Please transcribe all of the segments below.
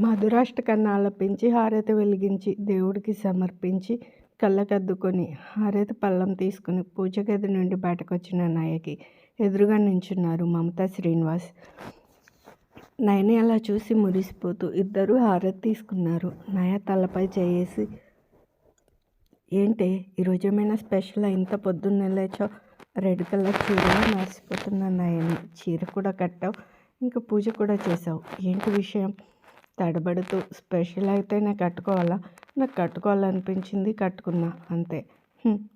మధురాష్టకాన్ని ఆలపించి హారతి వెలిగించి దేవుడికి సమర్పించి కళ్ళకద్దుకొని హారతి పళ్ళం తీసుకుని పూజ గది నుండి బయటకొచ్చిన నాయకి ఎదురుగా నించున్నారు మమతా శ్రీనివాస్. నయని అలా చూసి మురిసిపోతూ ఇద్దరూ హారతి తీసుకున్నారు. నయ తలపై చేసి ఏంటే ఈరోజు ఏమైనా స్పెషల్? ఇంత పొద్దున్నే లేచో రెడ్ కలర్ చీర మర్చిపోతున్న నయని. చీర కూడా కట్టావు. ఇంకా పూజ కూడా చేసావు ఏంటి విషయం? తడబడుతూ స్పెషల్ అయితే నేను కట్టుకోవాలా? నాకు కట్టుకోవాలనిపించింది కట్టుకున్నా అంతే.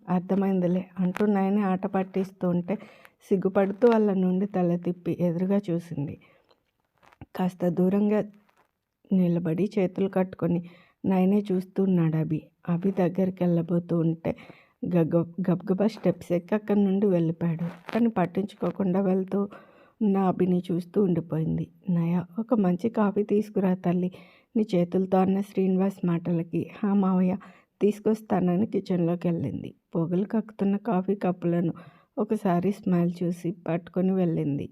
అర్థమైందిలే అంటూ నాయనే ఆట పట్టిస్తూ ఉంటే సిగ్గుపడుతూ వాళ్ళ నుండి తల తిప్పి ఎదురుగా చూసింది. కాస్త దూరంగా నిలబడి చేతులు కట్టుకొని నాయనే చూస్తూ ఉన్నాడు అభి. అభి దగ్గరికి వెళ్ళబోతూ ఉంటే గగ్గ గబగబా స్టెప్స్ ఎక్కి అక్కడి నుండి వెళ్ళిపోయాడు. కానీ పట్టించుకోకుండా వెళ్తూ నాభిని చూస్తూ ఉండిపోయింది. నయ ఒక మంచి కాఫీ తీసుకురా తల్లి. నీ చేతులతో అన్న శ్రీనివాస్ మాటలకి హా మావయ్య తీసుకొస్తానని కిచెన్లోకి వెళ్ళింది. పొగలు కక్కుతున్న కాఫీ కప్పులను ఒకసారి స్మైల్ చూసి పట్టుకొని వెళ్ళింది.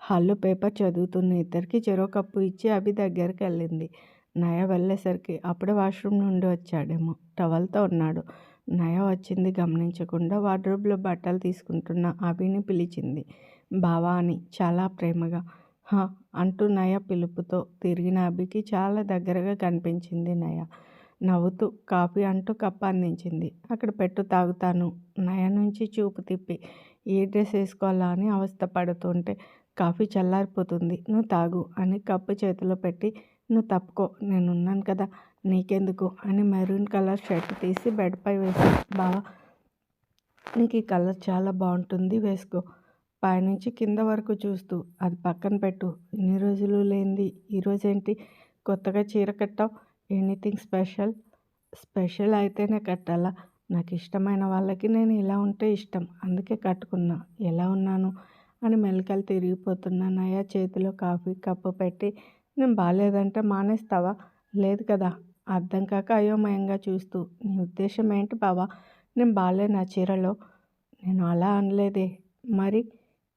హాల్లో పేపర్ చదువుతున్న ఇద్దరికి చెరో కప్పు ఇచ్చి అభి దగ్గరికి వెళ్ళింది. నయ వెళ్ళేసరికి అప్పుడే వాష్రూమ్ నుండి వచ్చాడేమో. టవల్తో ఉన్నాడు. నయ వచ్చింది గమనించకుండా వార్డ్రోబ్లో బట్టలు తీసుకుంటున్న అభిని పిలిచింది. బావా అని చాలా ప్రేమగా. హా అంటూ నయ పిలుపుతో తిరిగిన అభికి చాలా దగ్గరగా కనిపించింది నయ. నవ్వుతూ కాఫీ అంటూ కప్పు అందించింది. అక్కడ పెట్టు తాగుతాను. నయ నుంచి చూపు తిప్పి ఏ డ్రెస్ వేసుకోవాలా అని అవస్థ పడుతుంటే కాఫీ చల్లారిపోతుంది. నువ్వు తాగు అని కప్పు చేతిలో పెట్టి నువ్వు తప్పుకో నేనున్నాను కదా నీకెందుకు అని మెరూన్ కలర్ షర్ట్ తీసి బెడ్పై వేసి బావా నీకు ఈ కలర్ చాలా బాగుంటుంది వేసుకో. పైనుంచి కింద వరకు చూస్తూ అది పక్కన పెట్టు. ఇన్ని రోజులు లేనిది. ఈరోజేంటి కొత్తగా చీర కట్టావు? Anything special? స్పెషల్ అయితేనే కట్టాలా? నాకు ఇష్టమైన వాళ్ళకి నేను ఇలా ఉంటే ఇష్టం. అందుకే కట్టుకున్నా. ఎలా ఉన్నాను? అని మెలికలు తిరిగిపోతున్నా. నయా చేతిలో కాఫీ కప్పు పెట్టి నేను బాగాలేదంటే మానేస్తావా? లేదు కదా. అర్థం కాక అయోమయంగా చూస్తూ నీ ఉద్దేశం ఏంటి బావా? నేను బాగాలే నా చీరలో. నేను అలా అనలేదే. మరి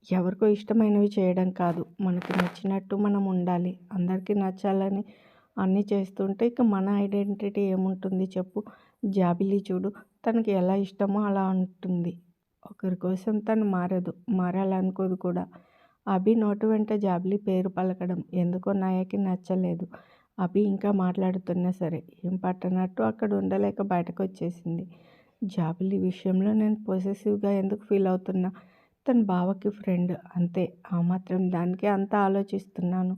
ఎవరికో ఇష్టమైనవి చేయడం కాదు. మనకు నచ్చినట్టు మనం ఉండాలి. అందరికీ నచ్చాలని అన్నీ చేస్తుంటే ఇక మన ఐడెంటిటీ ఏముంటుంది చెప్పు. జాబిలీ చూడు తనకి ఎలా ఇష్టమో అలా ఉంటుంది ఒకరి కోసం తను మారదు మారాలనుకోదు కూడా. అభి నోటు వెంట జాబిలి పేరు పలకడం ఎందుకో నాయకి నచ్చలేదు. అభి ఇంకా మాట్లాడుతున్నా సరే ఏం పట్టనట్టు అక్కడ ఉండలేక బయటకు వచ్చేసింది జాబిలి విషయంలో నేను పొసెసివ్గా ఎందుకు ఫీల్ అవుతున్నా? తన బావకి ఫ్రెండ్ అంతే. ఆ మాత్రం దానికే అంత ఆలోచిస్తున్నాను.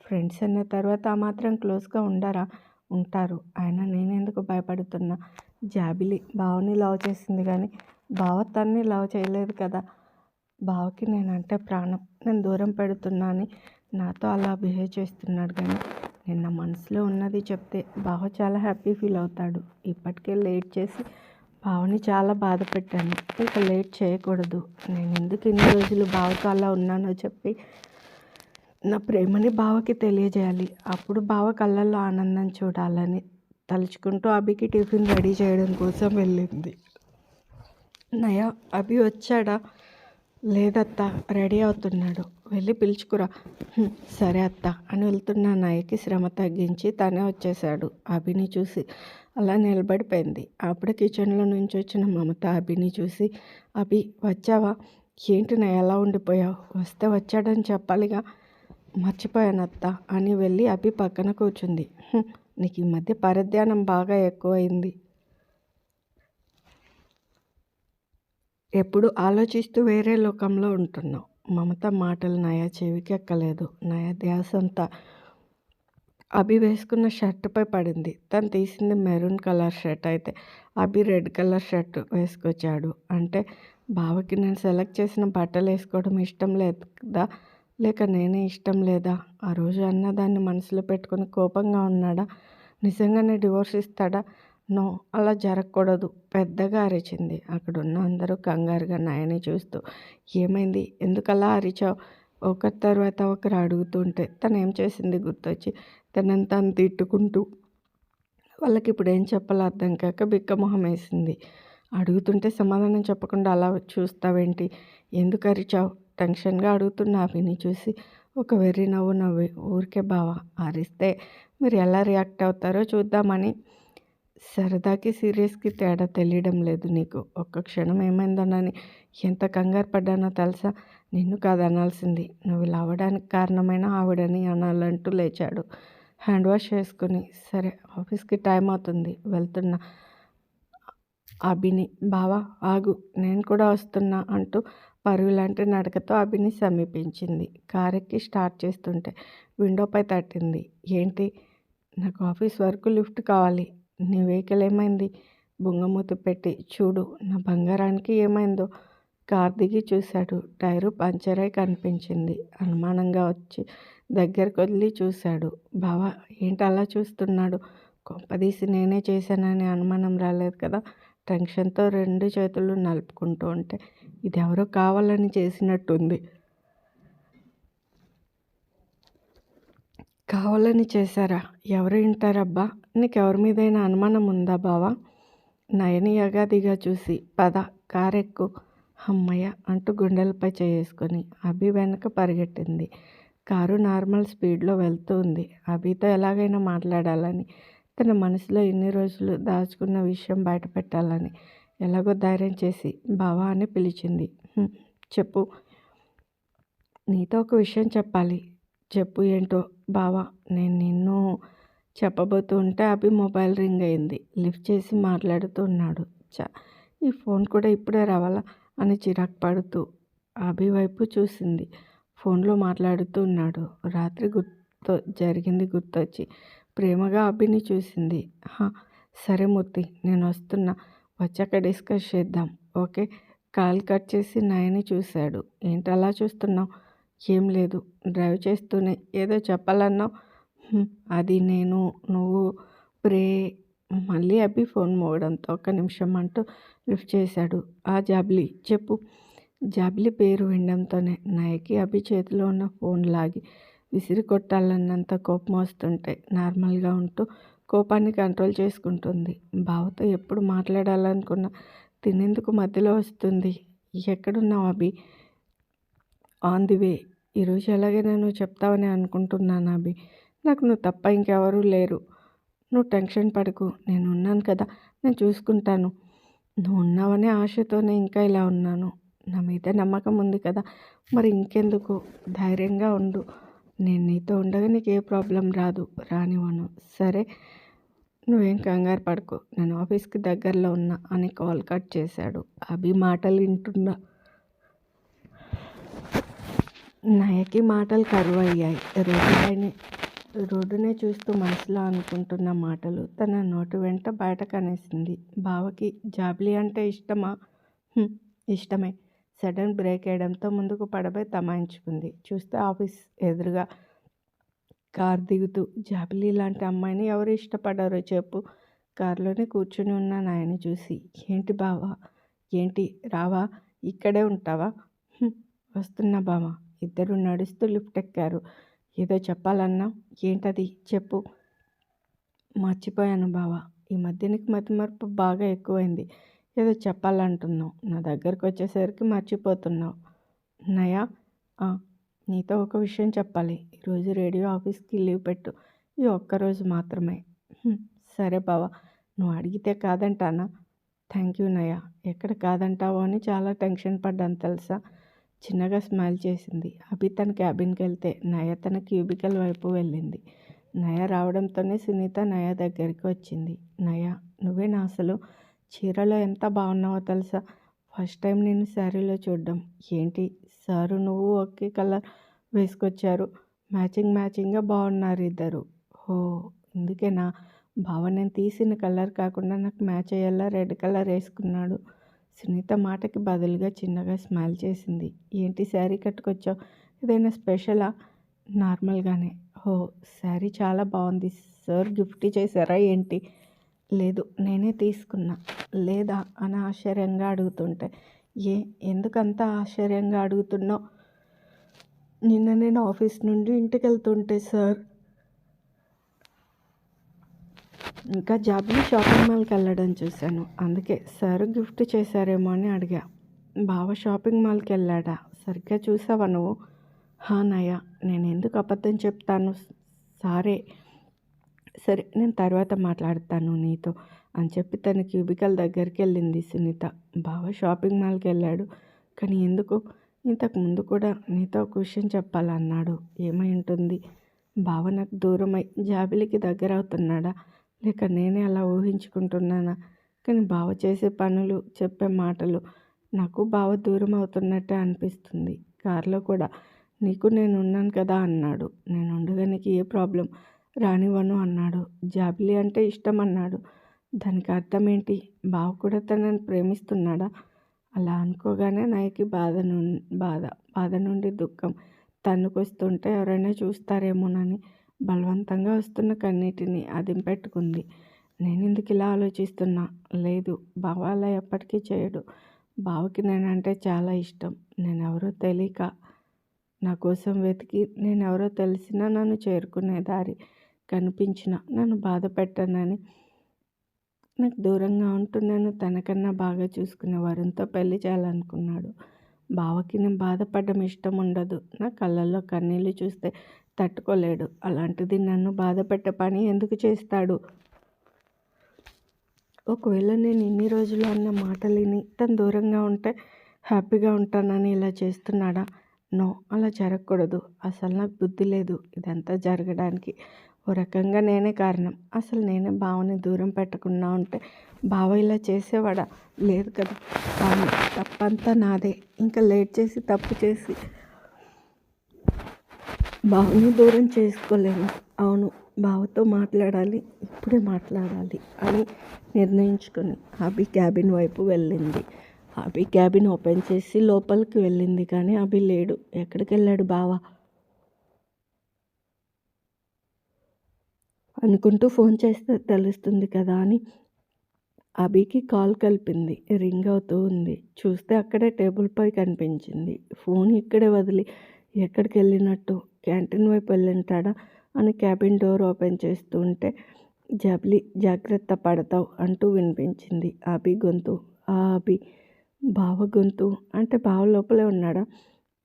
ఫ్రెండ్స్ అన్న తర్వాత ఆ మాత్రం క్లోజ్గా ఉండరా? ఉంటారు. అయినా నేనెందుకు భయపడుతున్నా? జాబిలి బావని లవ్ చేసింది కానీ బావ తన్ని లవ్ చేయలేదు కదా? బావకి నేనంటే ప్రాణం. నేను దూరం పెడుతున్నాను అని నాతో అలా బిహేవ్ చేస్తున్నాడు కానీ నిన్న మనసులో ఉన్నది చెప్తే బావ చాలా హ్యాపీ ఫీల్ అవుతాడు. ఇప్పటికే లేట్ చేసి బావని చాలా బాధ పెట్టాను. ఇక లేట్ చేయకూడదు. నేను ఎందుకు ఇన్ని రోజులు బావతో అలా ఉన్నానో చెప్పి నా ప్రేమని బావకి తెలియజేయాలి. అప్పుడు బావ కళ్ళల్లో ఆనందం చూడాలని తలుచుకుంటూ అభికి టిఫిన్ రెడీ చేయడం కోసం వెళ్ళింది. నయా అభి వచ్చాడా? లేదత్త రెడీ అవుతున్నాడు. వెళ్ళి పిలుచుకురా. సరే అత్త అని వెళ్తున్న నాయకి శ్రమ తగ్గించి తనే వచ్చేశాడు. అభిని చూసి అలా నిలబడిపోయింది. అప్పుడు కిచెన్లో నుంచి వచ్చిన మమత అభిని చూసి అభి వచ్చావా? ఏంటి నా ఎలా ఉండిపోయావు? వస్తే వచ్చాడని చెప్పాలిగా. మర్చిపోయాను అత్త అని వెళ్ళి అభి పక్కన కూర్చుంది. నీకు ఈ మధ్య పరధ్యానం బాగా ఎక్కువైంది. ఎప్పుడు ఆలోచిస్తూ వేరే లోకంలో ఉంటున్నావు. మమత మాటలు నయా చెవికి ఎక్కలేదు నయా ధ్యాసంతా అభి వేసుకున్న షర్టుపై పడింది. తను తీసింది మెరూన్ కలర్ షర్ట్. అయితే అభి రెడ్ కలర్ షర్ట్ వేసుకొచ్చాడు. అంటే బావకి నేను సెలెక్ట్ చేసిన బట్టలు వేసుకోవడం ఇష్టం లేదా? లేక నేనే ఇష్టం లేదా? ఆ రోజు అన్న దాన్ని మనసులో పెట్టుకుని కోపంగా ఉన్నాడా? నిజంగానే డివోర్స్ ఇస్తాడా? నో అలా జరగకూడదు. పెద్దగా అరిచింది. అక్కడున్న అందరూ కంగారుగా నాయని చూస్తూ ఏమైంది? ఎందుకలా అరిచావు? ఒకరి తర్వాత ఒకరు అడుగుతుంటే తను ఏం చేసింది గుర్తొచ్చి తనని తను తిట్టుకుంటూ వాళ్ళకి ఇప్పుడు ఏం చెప్పాలో అర్థం కాక బిక్కమొహం వేసింది. అడుగుతుంటే సమాధానం చెప్పకుండా అలా చూస్తావేంటి? ఎందుకు అరిచావు? టెన్షన్గా అడుగుతున్నా అభిని చూసి ఒక వెర్రి నవ్వు నవ్వి ఊరికే బావా అరిస్తే మీరు ఎలా రియాక్ట్ అవుతారో చూద్దామని. సరదాకి సీరియస్కి తేడా తెలియడం లేదు నీకు. ఒక్క క్షణం ఏమైందోనని ఎంత కంగారు పడ్డానో తెలుసా? నిన్ను కాదనాల్సింది. నువ్వు ఇలా అవ్వడానికి కారణమైన ఆవిడని అనాలంటూ లేచాడు. హ్యాండ్ వాష్ చేసుకుని సరే ఆఫీస్కి టైం అవుతుంది వెళ్తున్నా. అభిని బావా ఆగు నేను కూడా వస్తున్నా అంటూ పరుగులాంటి నడకతో అభిని సమీపించింది. కారెక్కి స్టార్ట్ చేస్తుంటే విండోపై తట్టింది. ఏంటి? నాకు ఆఫీస్ వరకు లిఫ్ట్ కావాలి. నీ వెహికల్ ఏమైంది? బుంగమూతి పెట్టి చూడు నా బంగారానికి ఏమైందో. కార్ దిగి చూశాడు. టైరు పంచర్ కనిపించింది. అనుమానంగా వచ్చి దగ్గరకు వదిలి చూశాడు. బావా ఏంటి అలా చూస్తున్నాడు? కొంపదీసి నేనే చేశానని అనుమానం రాలేదు కదా? టెన్షన్తో రెండు చేతులు నలుపుకుంటూ ఉంటే ఇది ఎవరో కావాలని చేసినట్టుంది. కావాలని చేశారా? ఎవరు వింటారబ్బా? నీకెవరి మీదైనా అనుమానం ఉందా బావా? నయని యగాదిగా చూసి పద కారెక్కు. అమ్మయ్య అంటూ గుండెలపై చేసుకొని అభి వెనక పరిగెట్టింది. కారు నార్మల్ స్పీడ్లో వెళ్తూ ఉంది. అభితో ఎలాగైనా మాట్లాడాలని తన మనసులో ఇన్ని రోజులు దాచుకున్న విషయం బయట పెట్టాలని ఎలాగో ధైర్యం చేసి బావా అని పిలిచింది. చెప్పు. నీతో ఒక విషయం చెప్పాలి. చెప్పు ఏంటో బావా. నేను నిన్ను చెప్పబోతూ ఉంటే అభి మొబైల్ రింగ్ అయింది. లిఫ్ట్ చేసి మాట్లాడుతూ ఉన్నాడు. చ ఈ ఫోన్ కూడా ఇప్పుడే రావాలా? అని చిరాకు పడుతూ అభి వైపు చూసింది. ఫోన్లో మాట్లాడుతూ ఉన్నాడు. రాత్రి గుర్తు జరిగింది గుర్తొచ్చి ప్రేమగా అభిని చూసింది. సరే మూర్తి నేను వస్తున్నా. వచ్చాక డిస్కస్ చేద్దాం. ఓకే. కాల్ కట్ చేసి నయని చూశాడు. ఏంటి అలా చూస్తున్నావు? ఏం లేదు. డ్రైవ్ చేస్తూనే. ఏదో చెప్పాలన్నావు? అది నేను నువ్వు ప్రే మళ్ళీ అభి ఫోన్ మోగడంతో ఒక్క నిమిషం అంటూ లిఫ్ట్ చేశాడు. ఆ జాబ్లీ చెప్పు. జాబ్లీ పేరు వినడంతోనే నాయకి అభి చేతిలో ఉన్న ఫోన్ లాగి విసిరి కొట్టాలన్నంత కోపం వస్తుంటే నార్మల్గా ఉంటూ కోపాన్ని కంట్రోల్ చేసుకుంటుంది. బావతో ఎప్పుడు మాట్లాడాలనుకున్న తినేందుకు మధ్యలో వస్తుంది. ఎక్కడున్నావు అభి? On the way. ఈరోజు ఎలాగైనా నువ్వు చెప్తావని అనుకుంటున్నాను అభి. నాకు నువ్వు తప్ప ఇంకెవరూ లేరు. నువ్వు టెన్షన్ పడకు నేను ఉన్నాను కదా నేను చూసుకుంటాను. నువ్వు ఉన్నావనే ఆశతోనే ఇంకా ఇలా ఉన్నాను. నా మీద నమ్మకం ఉంది కదా మరి ఇంకెందుకు? ధైర్యంగా ఉండు. నేను నీతో ఉండగా నీకు ఏ ప్రాబ్లం రాదు రానివ్వను. సరే నువ్వేం కంగారు పడుకో. నేను ఆఫీస్కి దగ్గరలో ఉన్నా అని కాల్ కట్ చేశాడు. అభి మాటలు వింటున్నా నయకి మాటలు కరువు అయ్యాయి రోడ్డుపైనే రోడ్డునే చూస్తూ మనసులో అనుకుంటున్న మాటలు తన నోటి వెంట బయట కనేసింది బావకి జాబ్లీ అంటే ఇష్టమా? ఇష్టమే. సడన్ బ్రేక్ వేయడంతో ముందుకు పడబోయి తమాయించుకుంది. చూస్తే ఆఫీస్ ఎదురుగా కార్ దిగుతూ జాబిలీ లాంటి అమ్మాయిని ఎవరు ఇష్టపడారో చెప్పు. కారులోనే కూర్చుని ఉన్న నాయని చూసి ఏంటి బావా? ఏంటి? రావా? ఇక్కడే ఉంటావా? వస్తున్నా బావా. ఇద్దరు నడుస్తూ లిఫ్ట్ ఎక్కారు. ఏదో చెప్పాలన్నా ఏంటది చెప్పు. మర్చిపోయాను బావా. ఈ మధ్య నీకు మతిమరుపు బాగా ఎక్కువైంది. ఏదో చెప్పాలంటున్నావు. నా దగ్గరకు వచ్చేసరికి మర్చిపోతున్నావు. నయా నీతో ఒక విషయం చెప్పాలి. ఈరోజు రేడియో ఆఫీస్కి లీవ్ పెట్టు. ఈ ఒక్కరోజు మాత్రమే. సరే బావా. నువ్వు అడిగితే కాదంటానా? థ్యాంక్ యూ నయా. ఎక్కడ కాదంటావో అని చాలా టెన్షన్ పడ్డాను తెలుసా? చిన్నగా స్మైల్ చేసింది. అభి తన క్యాబిన్కి వెళ్తే నయ తన క్యూబికల్ వైపు వెళ్ళింది. నయ రావడంతోనే సునీత నయ దగ్గరికి వచ్చింది. నయ నువ్వేనా అసలు చీరలో ఎంత బాగున్నావో తెలుసా? ఫస్ట్ టైం నేను శారీలో చూడడం. ఏంటి? సారు నువ్వు ఒకే కలర్ వేసుకొచ్చారు. మ్యాచింగ్ మ్యాచింగ్గా బాగున్నారు ఇద్దరు. ఓ ఇందుకేనా? బావ నేను తీసిన కలర్ కాకుండా నాకు మ్యాచ్ అయ్యేలా రెడ్ కలర్ వేసుకున్నాడు. సునీత మాటకి బదులుగా చిన్నగా స్మైల్ చేసింది. ఏంటి శారీ కట్టుకొచ్చావు? ఏదైనా స్పెషలా? నార్మల్గానే. ఓ శారీ చాలా బాగుంది. సార్ గిఫ్ట్ చేశారా ఏంటి? లేదు నేనే తీసుకున్నా. లేదా? అని ఆశ్చర్యంగా అడుగుతుంటే. ఏ ఎందుకంత ఆశ్చర్యంగా అడుగుతున్నావు? నిన్న నేను ఆఫీస్ నుండి ఇంటికి వెళ్తుంటే సార్. ఇంకా జాబ్ని షాపింగ్ మాల్కి వెళ్ళడం చూశాను. అందుకే సార్ గిఫ్ట్ చేశారేమో అని అడిగా. బావ షాపింగ్ మాల్కి వెళ్ళాడా? సరిగ్గా చూసావా నువ్వు? హా నయ నేను ఎందుకు అబద్ధం చెప్తాను? సారే సరే నేను తర్వాత మాట్లాడతాను నీతో అని చెప్పి తన క్యూబికల్ దగ్గరికి వెళ్ళింది సునీత. బావ షాపింగ్ మాల్కి వెళ్ళాడు. కానీ ఎందుకు? ఇంతకు ముందు కూడా నీతో ఒక విషయం చెప్పాలన్నాడు. ఏమై ఉంటుంది? బావ నాకు దూరమై జాబిలికి దగ్గర అవుతున్నాడా లేక నేనే అలా ఊహించుకుంటున్నానా? కానీ బావ చేసే పనులు చెప్పే మాటలు నాకు బావ దూరం అవుతున్నట్టే అనిపిస్తుంది. కారులో కూడా నీకు నేను ఉన్నాను కదా అన్నాడు. నేను ఉండగానికి ఏ ప్రాబ్లం? రానివ్వను అన్నాడు. జాబిలి అంటే ఇష్టం అన్నాడు. దానికి అర్థం ఏంటి బావ కూడా తనని ప్రేమిస్తున్నాడా? అలా అనుకోగానే నాయకి బాధ నుండి బాధ బాధ నుండి దుఃఖం తన్నుకొస్తుంటే ఎవరైనా చూస్తారేమోనని బలవంతంగా వస్తున్న కన్నీటిని అదింపెట్టుకుంది. నేను ఎందుకు ఇలా ఆలోచిస్తున్నా? లేదు బావ అలా ఎప్పటికీ చేయడు. బావకి నేనంటే చాలా ఇష్టం. నేనెవరో తెలియక నా కోసం వెతికి నేనెవరో తెలిసినా నన్ను చేరుకునే దారి కనిపించిన నన్ను బాధ పెట్టానని నాకు దూరంగా ఉంటూ నేను తనకన్నా బాగా చూసుకునే వరుణ్తో పెళ్ళి చేయాలనుకున్నాడు. బావకి నేను బాధపడడం ఇష్టం ఉండదు. నా కళ్ళల్లో కన్నీళ్ళు చూస్తే తట్టుకోలేడు. అలాంటిది నన్ను బాధపెట్ట పని ఎందుకు చేస్తాడు? ఒకవేళ నేను ఇన్ని రోజులు అన్న మాటలిని విని తను దూరంగా ఉంటే హ్యాపీగా ఉంటానని ఇలా చేస్తున్నాడా? నో అలా జరగకూడదు. అసలు నాకు బుద్ధి లేదు. ఇదంతా జరగడానికి ఓ రకంగా నేనే కారణం. అసలు నేనే బావని దూరం పెట్టకుండా ఉంటే బావ ఇలా చేసేవాడా? లేదు కదా. కానీ తప్పంతా నాదే. ఇంకా లేట్ చేసి తప్పు చేసి బావని దూరం చేసుకోలేను అవును బావతో మాట్లాడాలి ఇప్పుడే మాట్లాడాలి అని నిర్ణయించుకొని అభి క్యాబిన్ వైపు వెళ్ళింది. అభి క్యాబిన్ ఓపెన్ చేసి లోపలికి వెళ్ళింది కానీ అభి లేడు. ఎక్కడికి వెళ్ళాడు బావ? అనుకుంటూ ఫోన్ చేస్తే తెలుస్తుంది కదా అని అభికి కాల్ కలిపింది. రింగ్ అవుతూ ఉంది. చూస్తే అక్కడే టేబుల్ పై కనిపించింది. ఫోన్ ఇక్కడే వదిలి ఎక్కడికి వెళ్ళినట్టు క్యాంటీన్ వైపు వెళ్ళింటాడా అని క్యాబిన్ డోర్ ఓపెన్ చేస్తూ ఉంటే జబ్లి జాగ్రత్త పడతావు అంటూ వినిపించింది. అభి గొంతు ఆ అభి బావ గొంతు అంటే బావ లోపలే ఉన్నాడా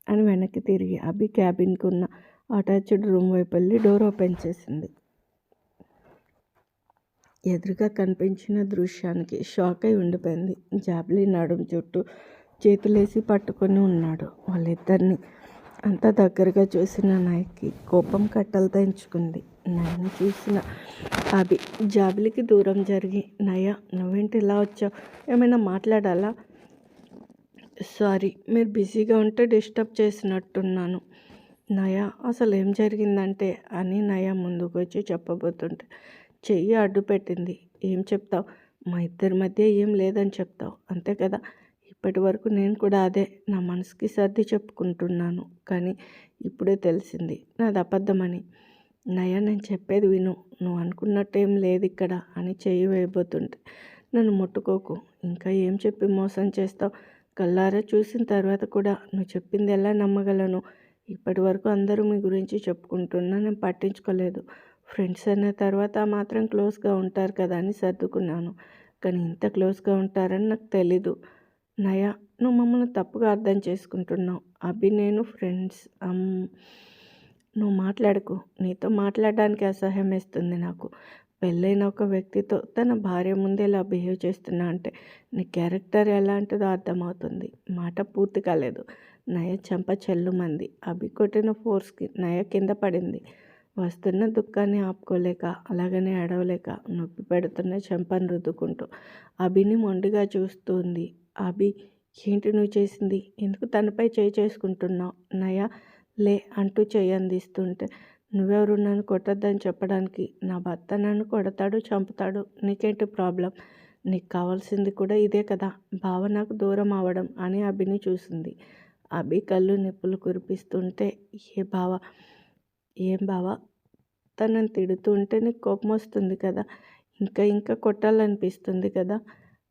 అని వెనక్కి తిరిగి అభి క్యాబిన్కి ఉన్న అటాచ్డ్ రూమ్ వైపు వెళ్ళి డోర్ ఓపెన్ చేసింది. ఎదురుగా కనిపించిన దృశ్యానికి షాక్ అయి ఉండిపోయింది. జాబ్లీ నడుం చుట్టూ చేతులేసి పట్టుకొని ఉన్నాడు. వాళ్ళిద్దరిని అంత దగ్గరగా చూసిన నాయకి కోపం కట్టలు తెంచుకుంది నన్ను చూసిన అభి జాబిలికి దూరం జరిగి నయ నువ్వేంటి ఇలా వచ్చావు? ఏమైనా మాట్లాడాలా? సారీ మీరు బిజీగా ఉంటే డిస్టర్బ్ చేసినట్టున్నాను. నయ అసలు ఏం జరిగిందంటే అని నయ ముందుకు వచ్చి చెప్పబోతుంటే చెయ్యి అడ్డు పెట్టింది ఏం చెప్తావు? మా ఇద్దరి మధ్య ఏం లేదని చెప్తావు? అంతే కదా? ఇప్పటి వరకు నేను కూడా అదే నా మనసుకి సర్ది చెప్పుకుంటున్నాను. కానీ ఇప్పుడే తెలిసింది నాది అబద్ధమని. నయ నేను చెప్పేది విను. నువ్వు అనుకున్నట్టు ఏం లేదు ఇక్కడ అని చెయ్యి వేయబోతుంటే నన్ను ముట్టుకోకు. ఇంకా ఏం చెప్పి మోసం చేస్తావు? కల్లారా చూసిన తర్వాత కూడా నువ్వు చెప్పింది ఎలా నమ్మగలను? ఇప్పటి వరకు అందరూ మీ గురించి చెప్పుకుంటున్నా నేను పట్టించుకోలేదు. ఫ్రెండ్స్ అన్న తర్వాత మాత్రం క్లోజ్గా ఉంటారు కదా అని సర్దుకున్నాను. కానీ ఇంత క్లోజ్గా ఉంటారని నాకు తెలీదు. నయా నువ్వు మమ్మల్ని తప్పుగా అర్థం చేసుకుంటున్నావు. అభి నేను ఫ్రెండ్స్. నువ్వు మాట్లాడుకో. నీతో మాట్లాడడానికి అసహ్యం వేస్తుంది నాకు. పెళ్ళైన ఒక వ్యక్తితో తన భార్య ముందే ఇలా బిహేవ్ చేస్తున్నా అంటే నీ క్యారెక్టర్ ఎలాంటిదో అర్థమవుతుంది. మాట పూర్తి కాలేదు. నయ చెంప చెల్లుమంది. అభి కొట్టిన ఫోర్స్కి నయ కింద పడింది. వస్తున్న దుఃఖాన్ని ఆపుకోలేక అలాగనే అడవలేక నొప్పి పెడుతున్న చెంపను రుద్దుకుంటూ అభిని మొండిగా చూస్తుంది. అభి ఏంటి నువ్వు చేసింది? ఎందుకు తనపై చేయి చేసుకుంటున్నావు? నయ లే అంటూ చేయి అందిస్తుంటే నువ్వెవరు నన్ను కొట్టద్దని చెప్పడానికి? నా భర్త నన్ను కొడతాడు చంపుతాడు. నీకేంటి ప్రాబ్లం? నీకు కావాల్సింది కూడా ఇదే కదా? బావ నాకు దూరం అవ్వడం అని అభిని చూసింది. అభి కళ్ళు నిప్పులు కురిపిస్తుంటే ఏ బావ? ఏం బావ? తనని తిడుతూ ఉంటే నీకు కోపం వస్తుంది కదా? ఇంకా ఇంకా కొట్టాలనిపిస్తుంది కదా?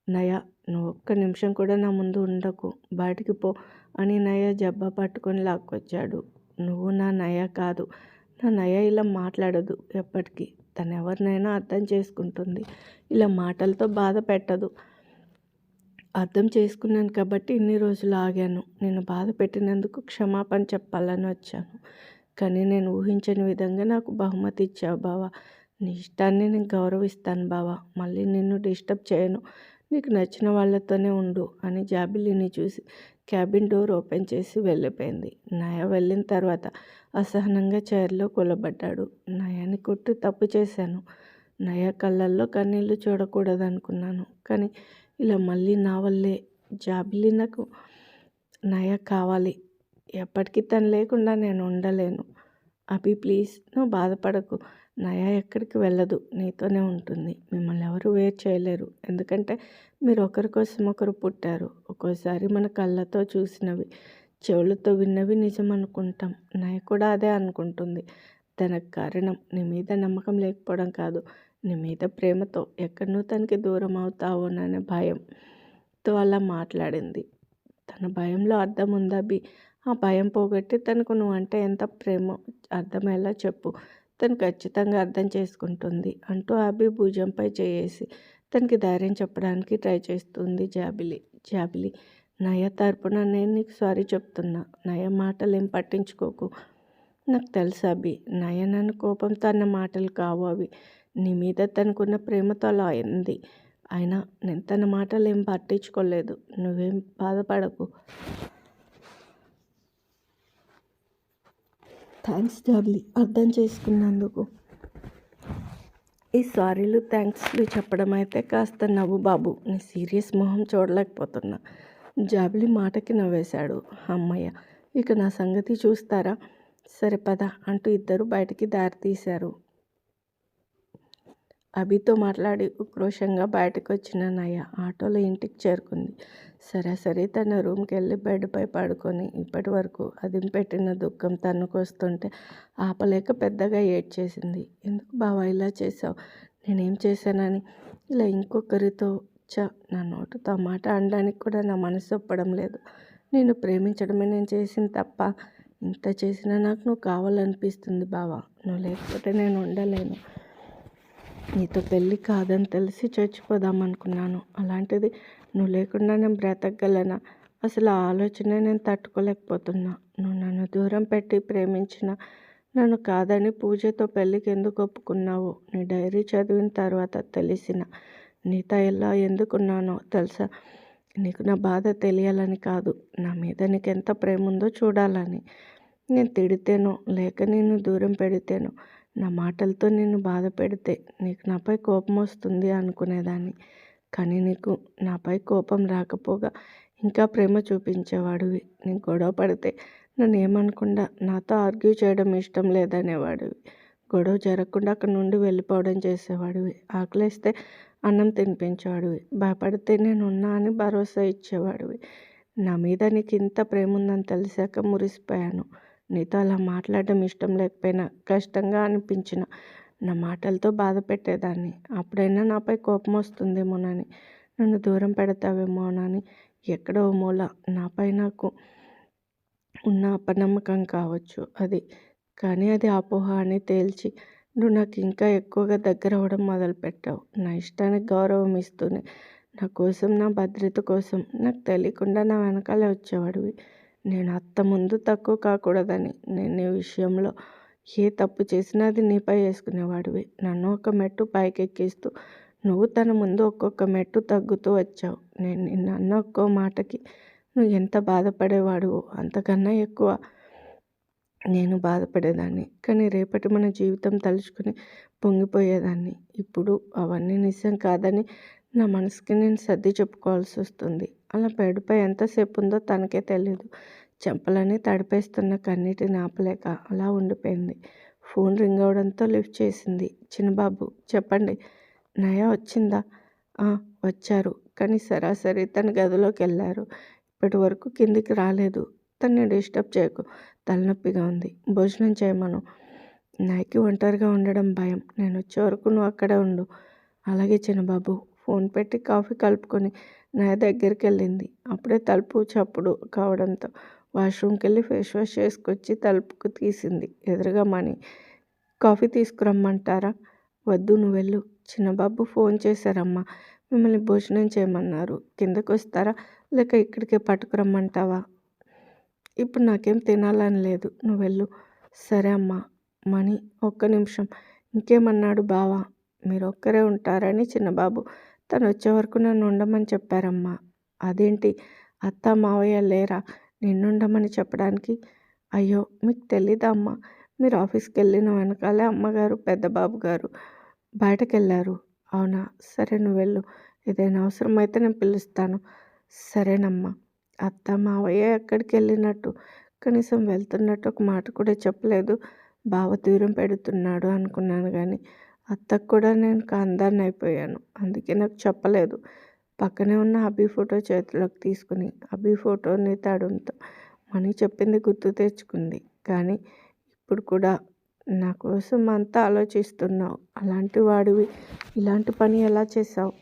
నయా నువ్వు ఒక్క నిమిషం కూడా నా ముందు ఉండకు. బయటికి పో అని నయ జబ్బా పట్టుకొని లాక్కొచ్చాడు. నువ్వు నా నయ కాదు. నా నయ ఇలా మాట్లాడదు ఎప్పటికీ. తను ఎవరినైనా అర్థం చేసుకుంటుంది. ఇలా మాటలతో బాధ పెట్టదు. అర్థం చేసుకున్నాను కాబట్టి ఇన్ని రోజులు ఆగాను. నేను బాధ పెట్టినందుకు క్షమాపణ చెప్పాలని వచ్చాను. కానీ నేను ఊహించని విధంగా నాకు బహుమతి ఇచ్చావు బావా. నీ ఇష్టాన్ని నేను గౌరవిస్తాను బావా. మళ్ళీ నిన్ను డిస్టర్బ్ చేయను. నీకు నచ్చిన వాళ్ళతోనే ఉండు అని జాబిలిని చూసి క్యాబిన్ డోర్ ఓపెన్ చేసి వెళ్ళిపోయింది. నయ వెళ్ళిన తర్వాత అసహనంగా చైర్లో కూలబడ్డాడు. నయాని కొట్టి తప్పు చేశాను. నయ కళ్ళల్లో కన్నీళ్ళు చూడకూడదనుకున్నాను. కానీ ఇలా మళ్ళీ నా వల్లే జాబిలి నాకు నయ కావాలి. ఎప్పటికీ తను లేకుండా నేను ఉండలేను. అభి ప్లీజ్ నువ్వు బాధపడకు. నయా ఎక్కడికి వెళ్ళదు. నీతోనే ఉంటుంది. మిమ్మల్ని ఎవరు వేరు చేయలేరు. ఎందుకంటే మీరు ఒకరి కోసం ఒకరు పుట్టారు. ఒక్కోసారి మన కళ్ళతో చూసినవి చెవులతో విన్నవి నిజం అనుకుంటాం. నయ కూడా అదే అనుకుంటుంది. దానికి కారణం నీ మీద నమ్మకం లేకపోవడం కాదు. నీ మీద ప్రేమతో ఎక్కడనూ తనకి దూరం అవుతావోననే భయంతో అలా మాట్లాడింది. తన భయంలో అర్థం ఉందా బి? ఆ భయం పోగొట్టి తనకు నువ్వు అంటే ఎంత ప్రేమో అర్థమయ్యేలా చెప్పు. తను ఖచ్చితంగా అర్థం చేసుకుంటుంది అంటూ అభి భుజంపై చేసి తనకి ధైర్యం చెప్పడానికి ట్రై చేస్తుంది జాబిలి. జాబిలి నయ తరపున నేను నీకు సారీ చెప్తున్నా. నయ మాటలు ఏం పట్టించుకోకు. నాకు తెలుసు అభి నయ నన్ను కోపంతో అన్న మాటలు కావు అవి. నీ మీద తనకున్న ప్రేమతో అలా అయింది. అయినా నేను తన మాటలు ఏం పట్టించుకోలేదు. నువ్వేం బాధపడకు. థ్యాంక్స్ జాబ్లీ అర్థం చేసుకున్నందుకు. ఈ సారీలు థ్యాంక్స్లు చెప్పడం అయితే కాస్త నవ్వు బాబు. నీ సీరియస్ మొహం చూడలేకపోతున్నా. జాబ్లీ మాటకి నవ్వేశాడు అమ్మయ్య. ఇక నా సంగతి చూస్తారా? సరే పద అంటూ ఇద్దరు బయటికి దారి తీశారు. అభితో మాట్లాడి ఉక్రోషంగా బయటకు వచ్చిన నయ ఆటోలో ఇంటికి చేరుకుంది. సరాసరి తన రూమ్కి వెళ్ళి బెడ్పై పడుకొని ఇప్పటి వరకు అదింపెట్టిన దుఃఖం తన్నుకొస్తుంటే ఆపలేక పెద్దగా ఏడ్చేసింది. ఎందుకు బావా ఇలా చేసావు నేనేం చేశానని? ఇలా ఇంకొకరితో చ నా నోటితో మాట అనడానికి కూడా నా మనసు ఒప్పడం లేదు. నేను ప్రేమించడమే నేను చేసింది తప్ప ఇంత చేసినా నాకు నువ్వు కావాలనిపిస్తుంది బావా. నువ్వు లేకపోతే నేను ఉండలేను. నీతో పెళ్ళి కాదని తెలిసి చచ్చిపోదాం అనుకున్నాను అలాంటిది నువ్వు లేకుండా నేను బ్రతకగలనా? అసలు ఆ ఆలోచన నేను తట్టుకోలేకపోతున్నా. నువ్వు నన్ను దూరం పెట్టి ప్రేమించిన నన్ను కాదని పూజతో పెళ్ళికి ఎందుకు ఒప్పుకున్నావు? నీ డైరీ చదివిన తర్వాత తెలిసిన నీతో ఎలా ఎందుకున్నానో తెలుసా? నీకు నా బాధ తెలియాలని కాదు. నా మీద నీకు ఎంత ప్రేమ ఉందో చూడాలని. నేను తిడితేనో లేక నేను దూరం పెడితేనో నా మాటలతో నిన్ను బాధ పెడితే నీకు నాపై కోపం వస్తుంది అనుకునేదాన్ని. కానీ నీకు నాపై కోపం రాకపోగా ఇంకా ప్రేమ చూపించేవాడివి. నేను గొడవ పడితే నన్ను ఏమనకుండా నాతో ఆర్గ్యూ చేయడం ఇష్టం లేదనేవాడివి. గొడవ జరగకుండా అక్కడ నుండి వెళ్ళిపోవడం చేసేవాడివి. ఆకలిస్తే అన్నం తినిపించేవాడివి. భయపడితే నేను ఉన్నా అని భరోసా ఇచ్చేవాడివి. నా మీద నీకు ఇంత ప్రేమ ఉందని తెలిసాక మురిసిపోయాను. నీతో అలా మాట్లాడడం ఇష్టం లేకపోయినా కష్టంగా అనిపించిన నా మాటలతో బాధ పెట్టేదాన్ని అప్పుడైనా నాపై కోపం వస్తుందేమోనని నన్ను దూరం పెడతావేమోనని ఎక్కడో మూల. నాపై నాకు ఉన్న అపనమ్మకం కావచ్చు అది. కానీ అది అపోహ అని తేల్చి నువ్వు నాకు ఇంకా ఎక్కువగా దగ్గర అవ్వడం మొదలుపెట్టావు. నా ఇష్టానికి గౌరవం ఇస్తూనే నా కోసం నా భద్రత కోసం నాకు తెలియకుండా నా వెనకాలే వచ్చేవాడివి. నేను అత్త ముందు తక్కువ కాకూడదని. నేను ఈ విషయంలో ఏ తప్పు చేసినా అది నీపై వేసుకునేవాడివి. నన్ను ఒక మెట్టు పైకెక్కిస్తూ నువ్వు తన ముందు ఒక్కొక్క మెట్టు తగ్గుతూ వచ్చావు. నేను నిన్న అన్న ఒక్కో మాటకి నువ్వు ఎంత బాధపడేవాడువో అంతకన్నా ఎక్కువ నేను బాధపడేదాన్ని. కానీ రేపటి మన జీవితం తలుచుకుని పొంగిపోయేదాన్ని. ఇప్పుడు అవన్నీ నిజం కాదని నా మనసుకి నేను సర్ది చెప్పుకోవాల్సి వస్తుంది అలా బెడ్పై ఎంతసేపు ఉందో తనకే తెలియదు చెంపలని తడిపేస్తున్న కన్నీటిని ఆపలేక అలా ఉండిపోయింది. ఫోన్ రింగ్ అవడంతో లిఫ్ట్ చేసింది. చిన్నబాబు చెప్పండి నయా వచ్చిందా? వచ్చారు. కానీ సరాసరి తన గదిలోకి వెళ్ళారు. ఇప్పటి వరకు కిందికి రాలేదు. తన్ని డిస్టర్బ్ చేయకు. తలనొప్పిగా ఉంది. భోజనం చేయమను. నాయకి ఒంటరిగా ఉండడం భయం. నేను వచ్చే వరకు నువ్వు అక్కడే ఉండు. అలాగే చిన్నబాబు ఫోన్ పెట్టి కాఫీ కలుపుకొని నా దగ్గరికి వెళ్ళింది. అప్పుడే తలుపు చప్పుడు కావడంతో వాష్రూమ్కి వెళ్ళి ఫేస్ వాష్ చేసుకొచ్చి తలుపుకు తీసింది. ఎదురుగా మనీ కాఫీ తీసుకురమ్మంటారా? వద్దు నువ్వు వెళ్ళు. చిన్నబాబు ఫోన్ చేశారమ్మా. మిమ్మల్ని భోజనం చేయమన్నారు. కిందకు వస్తారా లేక ఇక్కడికే పట్టుకురమ్మంటావా? ఇప్పుడు నాకేం తినాలని లేదు. నువ్వు వెళ్ళు. సరే అమ్మా. మణి ఒక్క నిమిషం. ఇంకేమన్నాడు బావా? మీరు ఒక్కరే ఉంటారని చిన్నబాబు. తను వచ్చే వరకు నన్ను ఉండమని చెప్పారమ్మా. అదేంటి? అత్త మావయ్య లేరా? నిన్నుండమని చెప్పడానికి అయ్యో మీకు తెలీదా అమ్మ? మీరు ఆఫీస్కి వెళ్ళిన వెనకాలే అమ్మగారు పెద్ద బాబు గారు బయటకు వెళ్ళారు అవునా? సరే నువ్వు వెళ్ళు. ఏదైనా అవసరమైతే నేను పిలుస్తాను. సరేనమ్మా. అత్త మావయ్య ఎక్కడికి వెళ్ళినట్టు కనీసం వెళ్తున్నట్టు ఒక మాట కూడా చెప్పలేదు. బావ దూరం పెడుతున్నాడు అనుకున్నాను కానీ అత్తకు కూడా నేను కాందాన్ని అయిపోయాను. అందుకే నాకు చెప్పలేదు. పక్కనే ఉన్న అభి ఫోటో చేతిలోకి తీసుకుని అభి ఫోటోని తడంతో మణి చెప్పింది గుర్తు తెచ్చుకుంది. కానీ ఇప్పుడు కూడా నా కోసం అంతా ఆలోచిస్తున్నావు. అలాంటి వాడివి ఇలాంటి పని ఎలా చేసావు